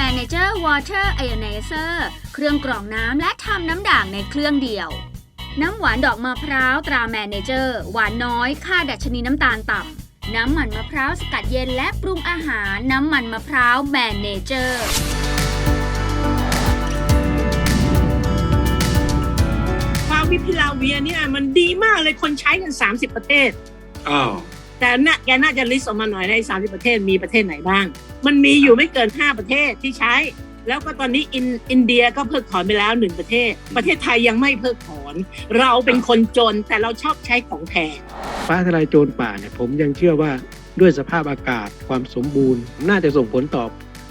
Manager Water Ionizer เครื่องกรองน้ำและทำน้ำด่างในเครื่องเดียว น้ำหวานดอกมะพร้าวตรา Manager หวานน้อยค่าดัชนีน้ำตาลต่ำ น้ำมันมะพร้าวสกัดเย็นและปรุงอาหารน้ำมันมะพร้าว Manager ฟาวิพิลาเวียเนี่ยมันดีมากเลยคนใช้กัน 30 ประเทศ อ้าว แต่น่ะแกน่าจะลิสต์ออกมาหน่อยใน 30 ประเทศมีประเทศไหนบ้าง มันมีอยู่ไม่เกิน 5 ประเทศที่ใช้ แล้วก็ตอนนี้อินอินเดียก็เพิกถอนไปแล้วหนึ่งประเทศ ประเทศไทยยังไม่เพิกถอน เราเป็นคนจนแต่เราชอบใช้ของแพงฟ้าทลายโจรป่าเนี่ยผมยังเชื่อว่าด้วยสภาพอากาศความสมบูรณ์ น่าจะส่งผลต่อ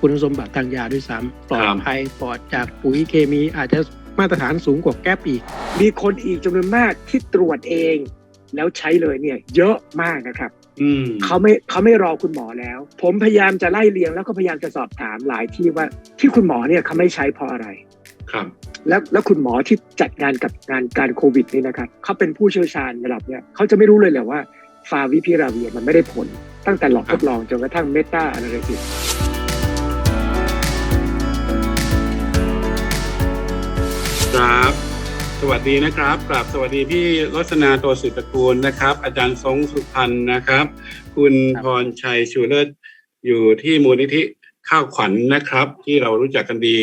คุณสมบัติทางยาด้วยซ้ำปลอดภัยปลอดจากปุ๋ยเคมีอาจจะมาตรฐานสูงกว่าแก๊ปอีก มีคนอีกจำนวนมากที่ตรวจเอง แล้วใช้เลยเนี่ยเยอะมากนะครับอืม เขาไม่เขาไม่รอคุณหมอแล้ว ผมพยายามจะไล่เรียงแล้วก็พยายามจะสอบถามหลายที่ว่าที่คุณหมอเนี่ยเขาไม่ใช้เพราะอะไร ครับ แล้วแล้วคุณหมอที่จัดงานกับงานการโควิดนี่นะครับเขาเป็นผู้เชี่ยวชาญระดับเนี่ยเขาจะไม่รู้เลยเหรอว่าฟาวิพิราเวียมันไม่ได้ผล ตั้งแต่หลอดทดลองจนกระทั่งเมตาอนาลิซิสครับ สวัสดีนะครับกราบสวัสดีพี่รสนาตัวสิตระกูลนะครับ อาจารย์ทรงสุพันธ์นะครับ คุณพรชัยชูเลิศอยู่ที่มูลนิธิข้าวขวัญนะครับ ที่เรารู้จักกันดี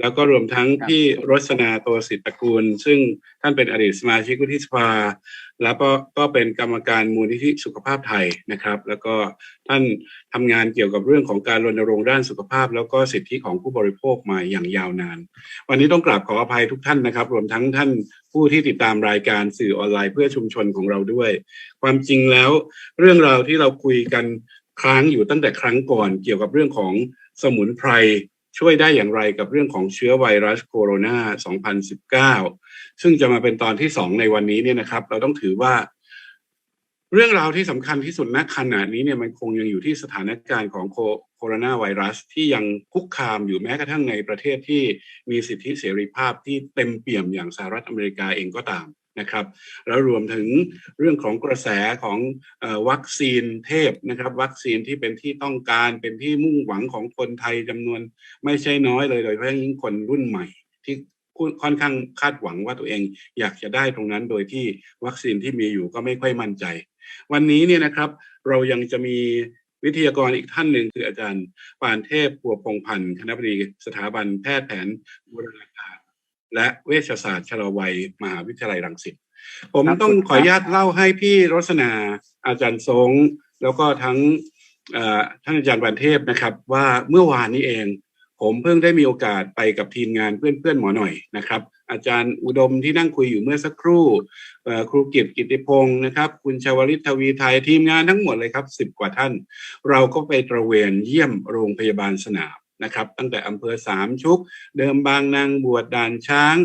แล้วก็รวมทั้งพี่รสนาตัวสิตระกูล ซึ่งท่านเป็นอดีตสมาชิกวุฒิสภา แล้วก็ก็เป็นกรรมการมูลนิธิสุขภาพไทยนะครับ แล้วก็ท่านทำงานเกี่ยวกับเรื่องของการรณรงค์ด้านสุขภาพ แล้วก็สิทธิของผู้บริโภคมาอย่างยาวนาน วันนี้ต้องกราบขออภัยทุกท่านนะครับ รวมทั้งท่านผู้ที่ติดตามรายการสื่อออนไลน์เพื่อชุมชนของเราด้วย ความจริงแล้ว เรื่องราวที่เราคุยกันค้างอยู่ตั้งแต่ครั้งก่อน เกี่ยวกับเรื่องของสมุนไพร ช่วยได้อย่างไรกับเรื่องของเชื้อไวรัสโคโรนา 2019 ซึ่งจะมาเป็นตอนที่สองในวันนี้เนี่ยนะครับ เราต้องถือว่า เรื่องราวที่สำคัญที่สุดณขณะนี้เนี่ยมันคงยังอยู่ที่สถานการณ์ของโคโคโรนาไวรัสที่ยังคุกคามอยู่แม้กระทั่งในประเทศที่มีสิทธิเสรีภาพที่เต็มเปี่ยมอย่างสหรัฐอเมริกาเองก็ตาม นะครับ แล้วรวมถึงเรื่องของกระแสของอวัคซีนเทพนะครับ วัคซีนที่เป็นที่ต้องการเป็นที่มุ่งหวังของคนไทยจำนวนไม่ใช่น้อยเลยโดยเฉพาะยิ่งคนรุ่นใหม่ที่ค่อนข้างคาดหวังว่าตัวเองอยากจะได้ตรงนั้นโดยที่วัคซีนที่มีอยู่ก็ไม่ค่อยมั่นใจ วันนี้เนี่ยนะครับเรายังจะมีวิทยากรอีกท่านหนึ่งคืออาจารย์ปานเทพปัวพงพันธ์คณะบดีสถาบันแพทย์แผนบูรณาการ และเวชศาสตร์ชลวัยมหาวิทยาลัยรังสิตผมต้องขออนุญาตเล่าให้พี่รสนาอาจารย์ทรงแล้วก็ทั้งเอ่อท่านอาจารย์ปานเทพนะครับ ว่าเมื่อวานนี้เอง ผมเพิ่งได้มีโอกาสไปกับทีมงานเพื่อนๆหมอหน่อยนะครับ อาจารย์อุดมที่นั่งคุยอยู่เมื่อสักครู่เอ่อครูกิตกิติพงศ์นะครับ คุณชาวลิตทวีไทยทีมงานทั้งหมดเลยครับสิบกว่าท่าน เราก็ไปตระเวนเยี่ยมโรงพยาบาลสนาม นะครับ ตั้งแต่อำเภอสามชุก เดิมบางนางบวชด่านช้าง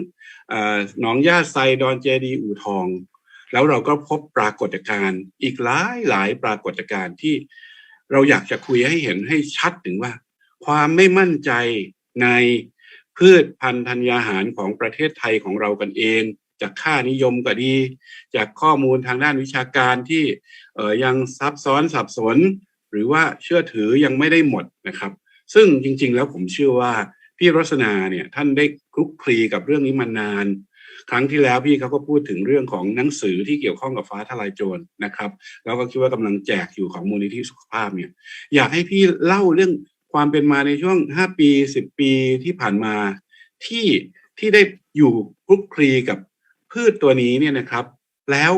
หนองย่าไซดอนเจดีอู่ทอง แล้วเราก็พบปรากฏการณ์อีกหลายหลายปรากฏการณ์ที่เราอยากจะคุยให้เห็นให้ชัดถึงว่า ความไม่มั่นใจในพืชพันธุ์ธัญญาหารของประเทศไทยของเรากันเองจากค่านิยมก็ดี จากข้อมูลทางด้านวิชาการที่ออยังซับซ้อนสับสน หรือว่าเชื่อถือยังไม่ได้หมดนะครับ ซึ่งจริง ๆ แล้วผมเชื่อว่าพี่รสนาเนี่ยท่านได้คลุกคลีกับเรื่องนี้มานาน ครั้งที่แล้วพี่เขาก็พูดถึงเรื่องของหนังสือที่เกี่ยวข้องกับฟ้าทลายโจรนะครับ แล้วก็คิดว่ากำลังแจกอยู่ของมูลนิธิสุขภาพเนี่ย อยากให้พี่เล่าเรื่องความเป็นมาในช่วง 5 ปี 10 ปีที่ผ่านมาที่ที่ได้อยู่คลุกคลีกับพืชตัวนี้เนี่ยนะครับ แล้ว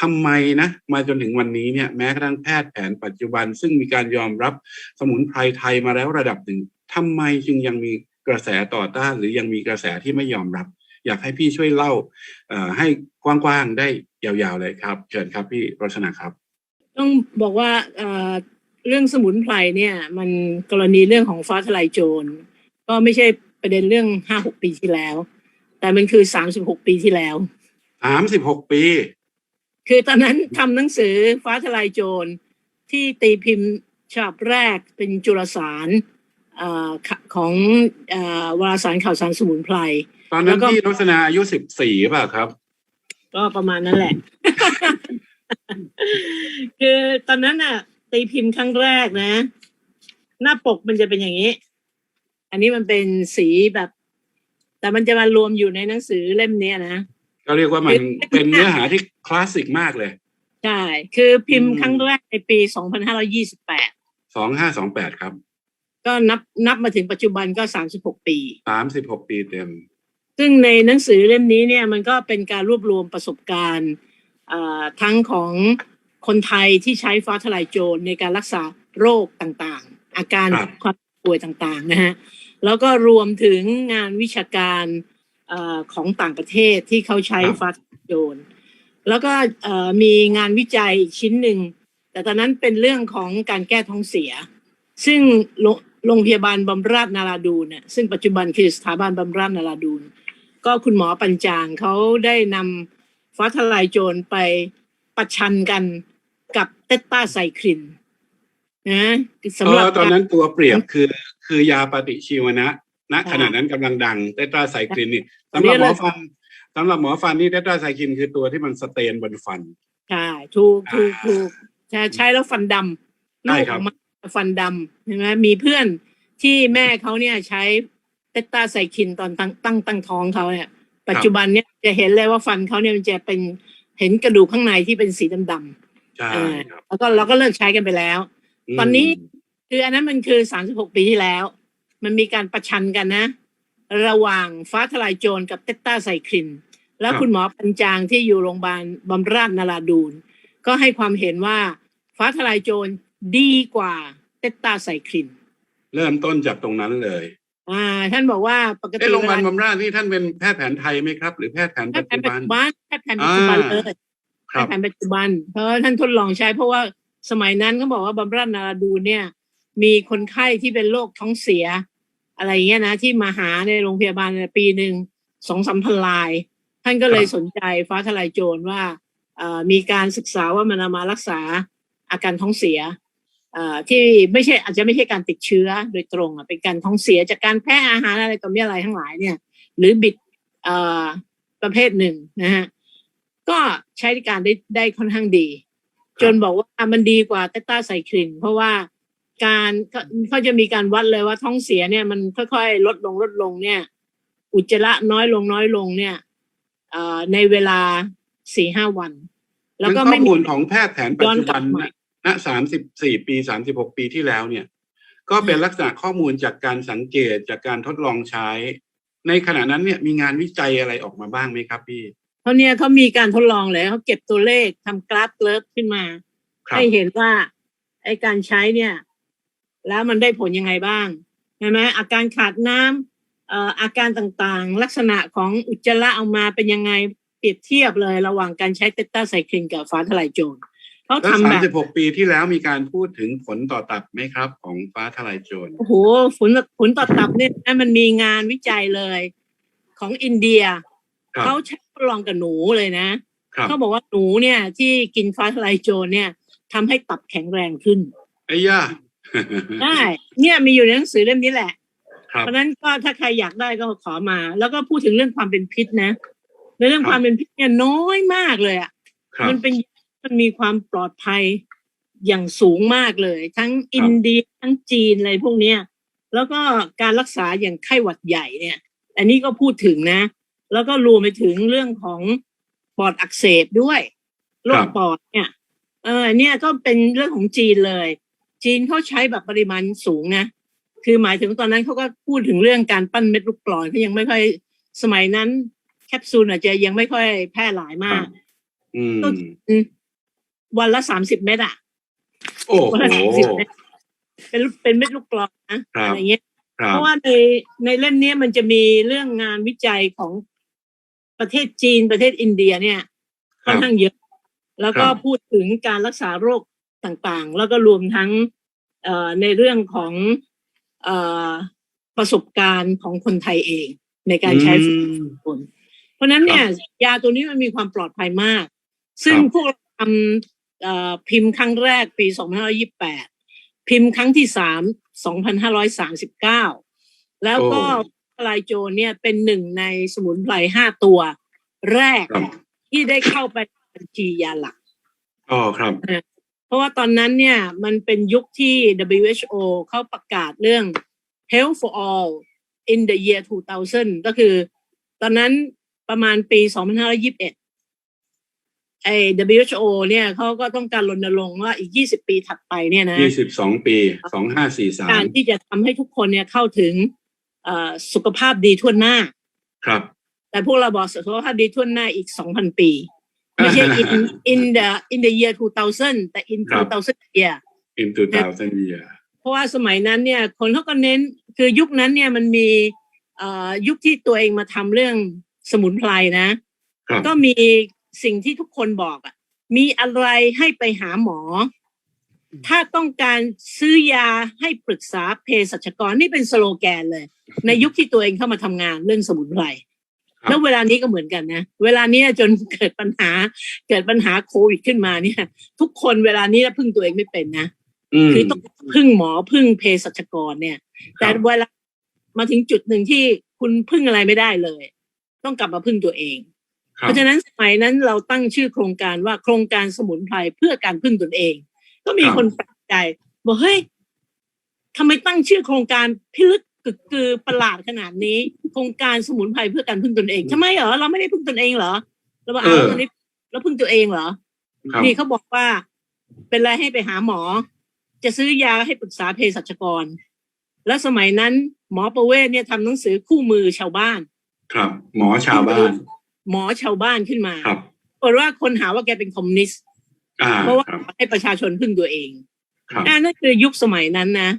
ทำไมนะมาจนถึงวันนี้เนี่ยแม้กระทั่งแพทย์แผนปัจจุบัน ซึ่งมีการยอมรับสมุนไพรไทยมาแล้วระดับหนึ่งทำไมจึงยังมีกระแสต่อต้านหรือยังมีกระแสที่ไม่ยอมรับ อยากให้พี่ช่วยเล่าเอ่อให้กว้างๆได้ยาวๆเลยครับ เชิญครับพี่รชนาครับ ต้องบอกว่าเอ่อเรื่องสมุนไพรเนี่ย มันกรณีเรื่องของฟ้าทลายโจรก็ไม่ใช่ประเด็นเรื่องห้าหกปีที่แล้ว แต่มันคือสามสิบหกปีที่แล้วสามสิบหกปี คือตอนนั้นทำหนังสือฟ้าทลายโจรที่ตีพิมพ์ฉบับแรกเป็นจุลสารเออขของเออวารสารข่าวสารสมุนไพรตอนแล้นั้นวก็พี่รสนาอายุสิบสี่ป่ะครับ ก็ประมาณนั้นแหละ คือตอนนั้นน่ะ ตีพิมพ์ครั้งแรกนะ หน้าปกมันจะเป็นอย่างนี้ อันนี้มันเป็นสีแบบ แต่มันจะมารวมอยู่ในหนังสือเล่มเนี้ยนะ ก็เรียกว่ามันคือเป็นเนื้อหาที่คลาสสิกมากเลย ใช่ คือพิมพ์อืมครั้งแรกในปี 2528สองห้าสองแปดครับ ก็นับนับมาถึงปัจจุบันก็ 36 ปีสามสิบหกปีเต็ม ซึ่งในหนังสือเล่มนี้เนี่ยมันก็เป็นการรวบรวมประสบการณ์เอ่อทั้งของคนไทยที่ใช้ฟ้าทลายโจรในการรักษาโรคต่างๆ อาการครับความป่วยต่างๆนะฮะ แล้วก็รวมถึงงานวิชาการเอ่อ ของต่างประเทศที่เขาใช้ฟ้าทลายโจรแล้วก็เอ่อมีงานวิจัยอีกชิ้นหนึ่ง แต่ตอนนั้นเป็นเรื่องของการแก้ท้องเสีย ซึ่งโรงโรงพยาบาลบำราศนาราดูนเนี่ยซึ่งปัจจุบันคือสถาบันบำราศนาราดูนก็คุณหมอปัญจางเขาได้นำฟ้าทลายโจรไปประชันกันกับเตตตาไซคลินนะเพสำหรับราะตอนการนั้นตัวเปรียบคือคือยาปฏิชีวนะ ณขณะนั้นกำลังดังเตตราไซคลินนี่สำหรับหมอฟันสำหรับหมอฟันนี่เตตราไซคลินคือตัวที่มันสเตนบนฟันใช่ถูกถูกอ่าถูกใช่ใช้แล้วฟันดำใช่ลูกคอรัอบกมาฟันดำใช่ไหมมีเพื่อนที่แม่เขาเนี่ยใช้เตตตาไซคลินตอนตั้งตั้งตั้งท้องเขาเนี่ย ปัจจุบันเนี่ยจะเห็นเลยว่าฟันเขาเนี่ยมันจะเป็นเห็นกระดูกข้างในที่เป็นสีดำๆใช่เออครับแล้วก็เราก็เลิกใช้กันไปแล้วมตอนนี้คืออันนั้นมันคือ36ปีที่แล้ว มันมีการประชันกันนะ ระหว่างฟ้าทลายโจรกับเตตตาไซคลิน แล้วคุณหมอปัญจางที่อยู่โรงพยาบาลบำราศนาราดูนก็ให้ความเห็นว่าฟ้าทลายโจรดีกว่าเตตตาไซคลิน เริ่มต้นจากตรงนั้นเลย อ่า ท่านบอกว่าปกเอ้ติโรงพยาบาลเวบำราศนี่ท่านเป็นแพทย์แผนไทยไหมครับ หรือแพทย์แผนแพปัทจย์แผจุนปัจบันจุบันแพทย์แผนปัจจุบันอ่าเลยครัแพบทย์แผนปัจจุบัน เพราะว่าท่านทดลองใช้เพราะว่าสมัยนั้นเขาบอกว่าบำราศนาราดูนเนี่ยมีคนไข้ที่เป็นโรคท้องเสีย อะไรเงี้ยนะ ที่มาหาในโรงพยาบาลในปีหนึ่งสองสามพันลาย ท่านก็เลยครับสนใจฟ้าทลายโจรว่าเอ่อมีการศึกษาว่ามันเอามารักษาอาการท้องเสียเอ่อที่ไม่ใช่อาจจะไม่ใช่การติดเชื้อโดยตรงอะเป็นการท้องเสียจากการแพ้อาหารอะไรต่อมีอะไรทั้งหลายเนี่ย หรือบิดเอ่อประเภทหนึ่งนะฮะก็ใช้การได้ได้ค่อนข้างดี จนบอกว่ามันดีกว่าเตต้าไซคลิน เพราะว่า การเขาเขาจะมีการวัดเลยว่าท้องเสียเนี่ยมันค่อยๆ ลดลงลดลงเนี่ย อุจจาระน้อยลงน้อยลงเนี่ยเอ่อในเวลาสี่ห้าวัน แล้วก็งั้นข้ไม่อมีมูลของแพทย์แผนปัจย้อนจุกลับับนมาณสามสิบสี่ปีสามสิบหกปีที่แล้วเนี่ย ก็เป็นลักษณะข้อมูลจากการสังเกตจากการทดลองใช้ ในขณะนั้นเนี่ยมีงานวิจัยอะไรออกมาบ้างไหมครับพี่เพราะเนี่ยเขามีการทดลองเลยเขาเก็บตัวเลขทำกราฟเลิฟขึ้นมาครับให้เห็นว่าไอการใช้เนี่ย แล้วมันได้ผลยังไงบ้างใช่ไหมอาการขาดน้ำเอ่ออาการต่างๆ ลักษณะของอุจจาระออกมาเป็นยังไงเปรียบเทียบเลยระหว่างการใช้เตตตาไซคลินกับฟ้าทลายโจรเขาแล้วทำสาแบมบสิบหกปีที่แล้วมีการพูดถึงผลต่อตับไหมครับ ของฟ้าทลายโจร โอ้โห ผลผลต่อตับเนี่ยนะมันมีงานวิจัยเลยของอินเดียครับเขาใช้ทดลองกับหนูเลยนะครับเขาบอกว่าหนูเนี่ยที่กินฟ้าทลายโจรเนี่ยทำให้ตับแข็งแรงขึ้นไอ้ย่า ได้เนี่ยมีอยู่ในหนังสือเล่มนี้แหละ ครับเพราะฉะนั้นก็ถ้าใครอยากได้ก็ขอมา แล้วก็พูดถึงเรื่องความเป็นพิษนะในเรื่องครับความเป็นพิษเนี่ยน้อยมากเลยอะครับมันเป็นมันมีความปลอดภัยอย่างสูงมากเลย ทั้งอินเดียทั้งจีนอะไรพวกเนี้ยแล้วก็การรักษาอย่างไข้หวัดใหญ่เนี่ย อันนี้ก็พูดถึงนะ แล้วก็รวมไปถึงเรื่องของปอดอักเสบด้วยโรครัคบปอดเนี่ยเออเนี่ยก็เป็นเรื่องของจีนเลย จีนเขาใช้แบบปริมาณสูงนะคือหมายถึงตอนนั้นเขาก็พูดถึงเรื่องการปั้นเม็ดลูกกรอนเขายังไม่ค่อยสมัยนั้น แคปซูลอาจจะยังไม่ค่อยแพร่หลายมากอืมอืมวันละสามสิบเม็ดอะโอ้วันละโหสามสิบเม็ดเป็นเป็นเม็ดลูกกรอนนะครับอะไรเงี้ยครับเพราะว่าในในเล่มเนี้ยมันจะมีเรื่องงานวิจัยของประเทศจีนประเทศอินเดียเนี่ยค่อนข้างเยอะ แล้วก็ครับพูดถึงการรักษาโรค ต่างๆ แล้วก็รวมทั้งเอ่อในเรื่องของเอ่อประสบการณ์ของคนไทยเองในการใช้อืมคนเพราะฉะนั้นเนี่ยยาตัวนี้มันมีความปลอดภัยมาก ซึ่งครับพวกเราทำเอ่อพิมพ์ครั้งแรกปี 2528 พิมพ์ครั้งที่สาม2539 แล้วก็โอ้ลายโจรเนี่ยเป็นหนึ่งในสมุนไพรห้าตัวแรกครับที่ได้เข้าไปในบัญชียาหลักอ๋อครับ เพราะว่าตอนนั้นเนี่ยมันเป็นยุคที่ WHO เขาประกาศเรื่อง Health for All in the year 2000 ก็คือ ตอนนั้นประมาณปี 2521 ไอ้ WHO เนี่ยเขาก็ต้องการรณรงค์ว่าอีก 20 ปีถัดไปเนี่ยนะยี่สิบสองปีสองห้าสี่สามการที่จะทำให้ทุกคนเนี่ยเข้าถึงเอ่อสุขภาพดีทั่วหน้า ครับ แต่พวกเราบอกสุขภาพดีทั่วหน้าอีก 2,000 ปี ไม่ใช่ in in the in the year 2000 แต่ in ครับ 2000 year in two thousand year เพราะว่าสมัยนั้นเนี่ยคนเขาก็เน้นคือยุคนั้นเนี่ยมันมีเอ่อยุคที่ตัวเองมาทำเรื่องสมุนไพรนะ ครับ ก็มีสิ่งที่ทุกคนบอกอะมีอะไรให้ไปหาหมอ ถ้าต้องการซื้อยาให้ปรึกษาเภสัชกรนี่เป็นสโลแกนเลย ในยุคที่ตัวเองเข้ามาทำงานเรื่องสมุนไพรครับ แล้วเวลานี้ก็เหมือนกันนะ เวลานี้จนเกิดปัญหา เกิดปัญหาโควิดขึ้นมาเนี่ย ทุกคนเวลานี้พึ่งตัวเองไม่เป็นนะมคือต้องพึ่งหมอพึ่งเภสัชกรเนี่ย แต่เวลามาถึงจุดหนึ่งที่คุณพึ่งอะไรไม่ได้เลย ต้องกลับมาพึ่งตัวเองครัเพบราะฉะนั้นสมัยนั้นเราตั้งชื่อโครงการว่าโครงการสมุนไพรเพื่อการพึ่งตนเอง ก็มีครับคนแปลกใจบอกเฮ้ยทำไมตั้งชื่อโครงการพิลึก กึกกือประหลาดขนาดนี้โครงการสมุนไพรเพื่อการพึ่งตนเองทำไมเหรอเราไม่ได้พึ่งตนเองเหรอเราบอกเอเอาอตอนนี้เราพึ่งตัวเองเหรอครับ นี่เขาบอกว่า เป็นไรให้ไปหาหมอ จะซื้อยาให้ปรึกษาเภสัชกร และสมัยนั้น หมอประเวศเนี่ยทำหนังสือคู่มือชาวบ้าน ครับ หมอชาวบ้าน หมอชาวบ้านขึ้นมาครับ ปรากฏว่าคนหาว่าแกเป็นคอมมิวนิสต์อ่าเพราะว่าครับให้ประชาชนพึ่งตัวเองครับ อ่านั่นคือยุคสมัยนั้นนะ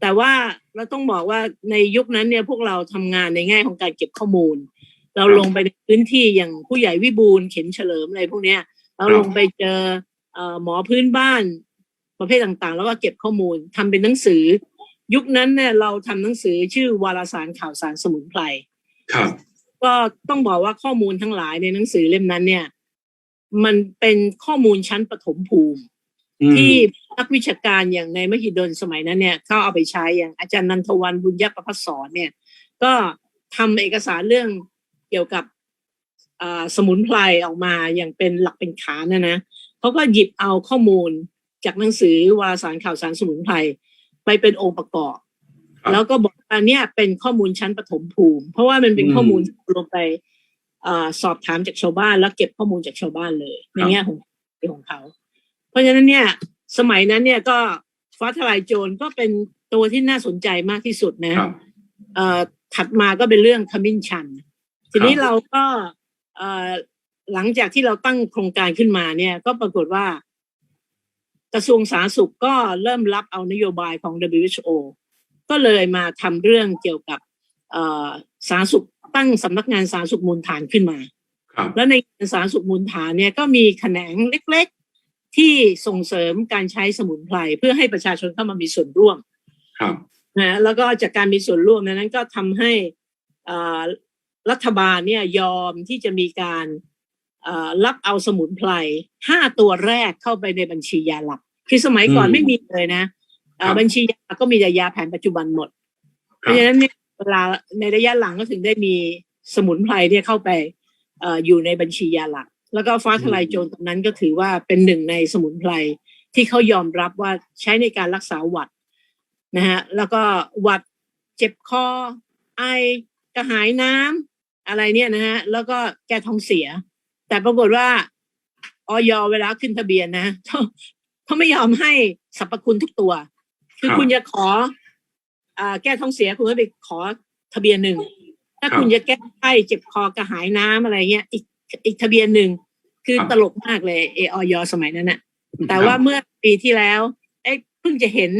แต่ว่าเราต้องบอกว่าในยุคนั้นเนี่ยพวกเราทำงานในแง่ของการเก็บข้อมูล เราลงไปในพื้นที่อย่างผู้ใหญ่วิบูลย์เข็มเฉลิมอะไรพวกเนี้ยเราลงไปเจอเอ่อหมอพื้นบ้านประเภทต่างๆ แล้วก็เก็บข้อมูลทำเป็นหนังสือ ยุคนั้นเนี่ยเราทำหนังสือชื่อวารสารข่าวสารสมุนไพรครับ ก็ต้องบอกว่าข้อมูลทั้งหลายในหนังสือเล่มนั้นเนี่ย มันเป็นข้อมูลชั้นปฐมภูมิอืม ที่นักวิชาการอย่างในมหิดลสมัยนั้นเนี่ยเขาเอาไปใช้อย่างอาจารย์นันทวันบุญยประพัสสอนเนี่ย ก็ทำเอกสารเรื่องเกี่ยวกับอ่าสมุนไพรออกมาอย่างเป็นหลักเป็นฐานนะนะเขาก็หยิบเอาข้อมูลจากหนังสือวารสารข่าวสารสมุนไพรไปเป็นองค์ประกอบครับแล้วก็บอกว่าเนี่ยเป็นข้อมูลชั้นปฐมภูมิ เพราะว่ามันเป็นอืมข้อมูลที่ลงไปอาสอบถามจากชาวบ้าน แล้วเก็บข้อมูลจากชาวบ้านเลยในแง่ของของเขา เพราะฉะนั้นเนี่ยสมัยนั้นเนี่ยก็ฟ้าทลายโจรก็เป็นตัวที่น่าสนใจมากที่สุดนะครับเอ่อถัดมาก็เป็นเรื่องขมิ้นชัน ทีนี้ครับเราก็เอ่อหลังจากที่เราตั้งโครงการขึ้นมาเนี่ย ก็ปรากฏว่า กระทรวงสาธารณสุขก็เริ่มรับเอานโยบายของ WHO ก็เลยมาทำเรื่องเกี่ยวกับเอ่อสาธารณสุขตั้งสำนักงานสาธารณสุขมูลฐานขึ้นมาครับแล้วในสาธารณสุขมูลฐานเนี่ยก็มีแขนงเล็กๆ ที่ส่งเสริมการใช้สมุนไพรเพื่อให้ประชาชนเข้ามามีส่วนร่วมครับนะแล้วก็จากการมีส่วนร่วมนั้นก็ทำให้อ่ารัฐบาลเนี่ยยอมที่จะมีการอ่ารับเอาสมุนไพรห้าตัวแรกเข้าไปในบัญชียาหลัก คือสมัยก่อนอืมไม่มีเลยนะอ่าครับบัญชียาก็มีแต่ยาแผนปัจจุบันหมด เพครับราะฉะนั้นเนี่ยเวลาในระยะหลังก็ถึงได้มีสมุนไพรเนี่ยเข้าไปเอ่ออยู่ในบัญชียาหลัก แล้วก็ฟ้าทลายโจรตรงนั้นก็ถือว่าเป็นหนึ่งในสมุนไพรที่เขายอมรับว่าใช้ในการรักษาหวัดนะฮะแล้วก็หวัดเจ็บคอ ไอกระหายน้ำอะไรเนี่ยนะฮะแล้วก็แก้ท้องเสีย แต่ปรากฏว่าออยเวลาขึ้นทะเบียนนะเขาเขาไม่ยอมให้สรรพคุณทุกตัว คือครับคุณจะขออ่าแก้ท้องเสียคุณก็ไปขอทะเบียนหนึ่งถ้าครับคุณจะแก้ไข้เจ็บคอกระหายน้ำอะไรเงี้ยอีก อีกทะเบียนหนึ่งคือครับตลกมากเลยเอออยสมัยนั้นน่ะแต่ว่าเมื่อปีที่แล้วไอ้เพิ่งจะเห็น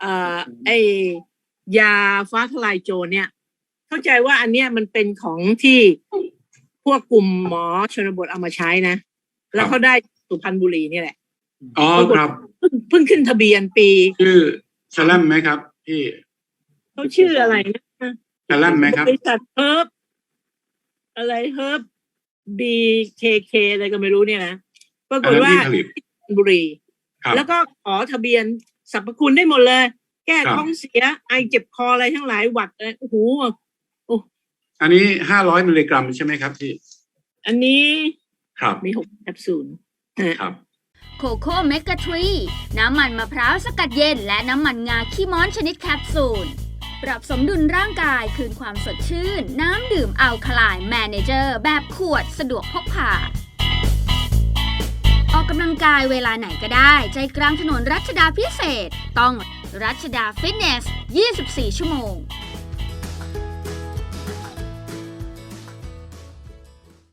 เอ่อไอ้ยาฟ้าทลายโจรเนี่ย เข้าใจว่าอันเนี้ยมันเป็นของที่พวกกลุ่มหมอชนบทเอามาใช้นะ แล้วเขาได้สุพรรณบุรีนี่แหละอ๋อครับเพิ่งเพิ่งขึ้นทะเบียนปีชื่อแซลมไหมครับพี่เขาชื่ออะไรนะแซลมไหมครับบริษัทเฮิร์บอะไรเฮิร์บ BKK อะไรก็ไม่รู้เนี่ยนะปรากอันฏนั้นว่าที่ผลิตบุรีครับแล้วก็ขอทะเบียนสรรพคุณได้หมดเลย แก้ครับท้องเสีย ไอเจ็บคออะไรทั้งหลายหวัดอะไรโอ้โหอันนี้ห้าร้อยมิลลิกรัมใช่ไหมครับพี่ อันนี้ครับมีหกแคปซูลครับโคโค่เมกะทรี น้ำมันมะพร้าวสกัดเย็น และน้ำมันงาขี้ม้อนชนิดแคปซูล ปรับสมดุลร่างกายคืนความสดชื่น น้ำดื่มอัลคลายแมเนเจอร์ แบบขวดสะดวกพกพาออกกำลังกายเวลาไหนก็ได้ ใจกลางถนนรัชดาพิเศษ ต้องรัชดาฟิตเนส 24 ชั่วโมง